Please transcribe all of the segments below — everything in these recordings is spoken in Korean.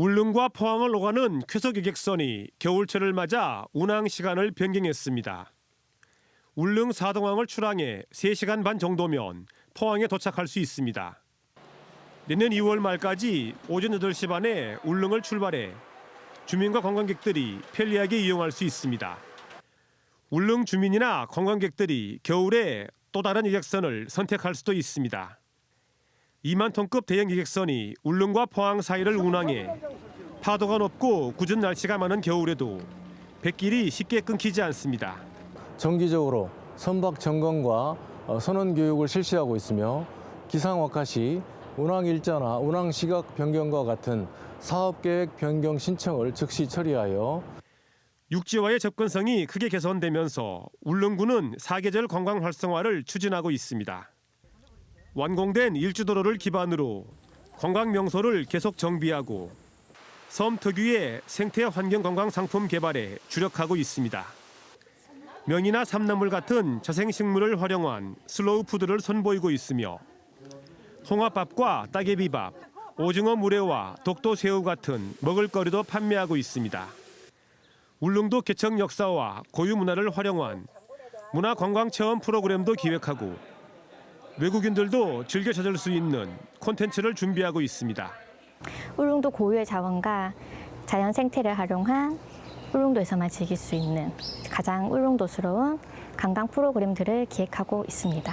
울릉과 포항을 오가는 쾌속 여객선이 겨울철을 맞아 운항 시간을 변경했습니다. 울릉 사동항을 출항해 3시간 반 정도면 포항에 도착할 수 있습니다. 내년 2월 말까지 오전 8시 반에 울릉을 출발해 주민과 관광객들이 편리하게 이용할 수 있습니다. 울릉 주민이나 관광객들이 겨울에 또 다른 여객선을 선택할 수도 있습니다. 2만 톤급 대형 여객선이 울릉과 포항 사이를 운항해 파도가 높고 궂은 날씨가 많은 겨울에도 백길이 쉽게 끊기지 않습니다. 정기적으로 선박 점검과 어, 선원 교육을 실시하고 있으며 기상악화 시 운항 일자나 운항 시각 변경과 같은 사업 계획 변경 신청을 즉시 처리하여 육지와의 접근성이 크게 개선되면서 울릉군은 사계절 관광 활성화를 추진하고 있습니다. 완공된 일주도로를 기반으로 관광 명소를 계속 정비하고 섬 특유의 생태 환경 관광 상품 개발에 주력하고 있습니다. 면이나 삼나물 같은 자생식물을 활용한 슬로우 푸드를 선보이고 있으며 홍합밥과 따개비밥, 오징어 물회와 독도 새우 같은 먹을거리도 판매하고 있습니다. 울릉도 개척 역사와 고유 문화를 활용한 문화 관광 체험 프로그램도 기획하고 외국인들도 즐겨 찾을 수 있는 콘텐츠를 준비하고 있습니다. 울릉도 고유의 자원과 자연 생태를 활용한 울릉도에서만 즐길 수 있는 가장 울릉도스러운 관광 프로그램들을 기획하고 있습니다.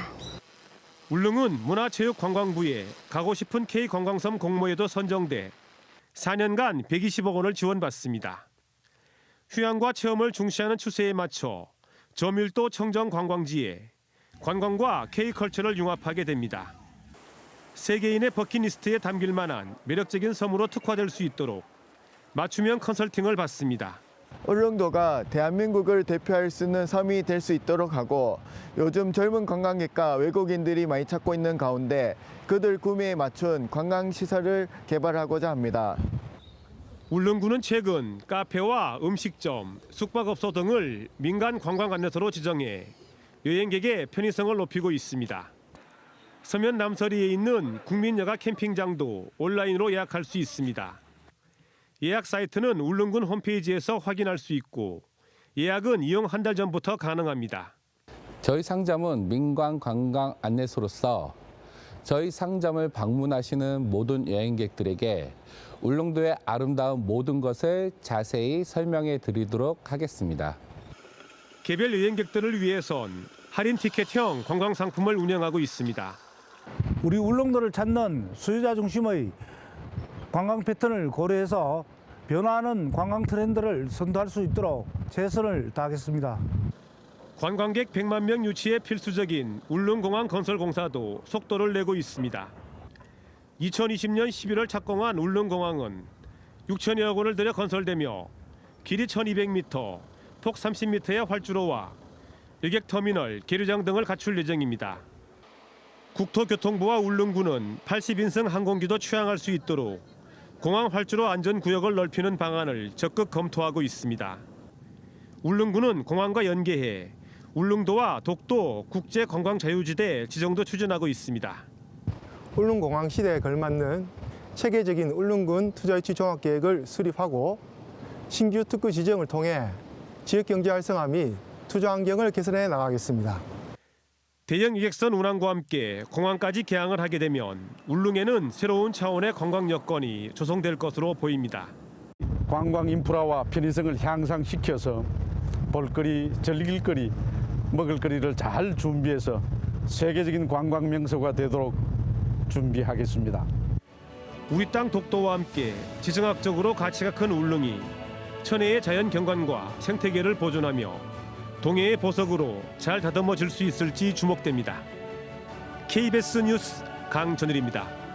울릉은 문화체육관광부에 가고 싶은 K 관광섬 공모에도 선정돼 4년간 120억 원을 지원받습니다. 휴양과 체험을 중시하는 추세에 맞춰 저밀도 청정 관광지에 관광과 K컬처를 융합하게 됩니다. 세계인의 버킷리스트에 담길 만한 매력적인 섬으로 특화될 수 있도록 맞춤형 컨설팅을 받습니다. 울릉도가 대한민국을 대표할 수 있는 섬이 될 수 있도록 하고 요즘 젊은 관광객과 외국인들이 많이 찾고 있는 가운데 그들 구매에 맞춘 관광시설을 개발하고자 합니다. 울릉군은 최근 카페와 음식점, 숙박업소 등을 민간 관광 안내소로 지정해 여행객의 편의성을 높이고 있습니다. 서면 남서리에 있는 국민여가 캠핑장도 온라인으로 예약할 수 있습니다. 예약 사이트는 울릉군 홈페이지에서 확인할 수 있고 예약은 이용 한 달 전부터 가능합니다. 저희 상점은 민관 관광 안내소로서 저희 상점을 방문하시는 모든 여행객들에게 울릉도의 아름다운 모든 것을 자세히 설명해 드리도록 하겠습니다. 개별 여행객들을 위해선 할인 티켓형 관광 상품을 운영하고 있습니다. 우리 울릉도를 찾는 수요자 중심의 관광 패턴을 고려해서 변화하는 관광 트렌드를 선도할 수 있도록 최선을 다하겠습니다. 관광객 100만 명 유치에 필수적인 울릉공항 건설 공사도 속도를 내고 있습니다. 2020년 11월 착공한 울릉공항은 6천여억 원을 들여 건설되며 길이 1,200m, 폭 30m의 활주로와 여객 터미널, 계류장 등을 갖출 예정입니다. 국토교통부와 울릉군은 80인승 항공기도 취항할 수 있도록 공항 활주로 안전 구역을 넓히는 방안을 적극 검토하고 있습니다. 울릉군은 공항과 연계해 울릉도와 독도 국제 관광 자유지대 지정도 추진하고 있습니다. 울릉공항 시대에 걸맞는 체계적인 울릉군 투자유치 종합계획을 수립하고 신규 특구 지정을 통해 지역경제 활성화 및 투자 환경을 개선해 나가겠습니다. 대형 여객선 운항과 함께 공항까지 개항을 하게 되면 울릉에는 새로운 차원의 관광 여건이 조성될 것으로 보입니다. 관광 인프라와 편의성을 향상시켜서 볼거리, 즐길거리, 먹을거리를 잘 준비해서 세계적인 관광 명소가 되도록 준비하겠습니다. 우리 땅 독도와 함께 지정학적으로 가치가 큰 울릉이 천혜의 자연 경관과 생태계를 보존하며 동해의 보석으로 잘 다듬어질 수 있을지 주목됩니다. KBS 뉴스 강전일입니다.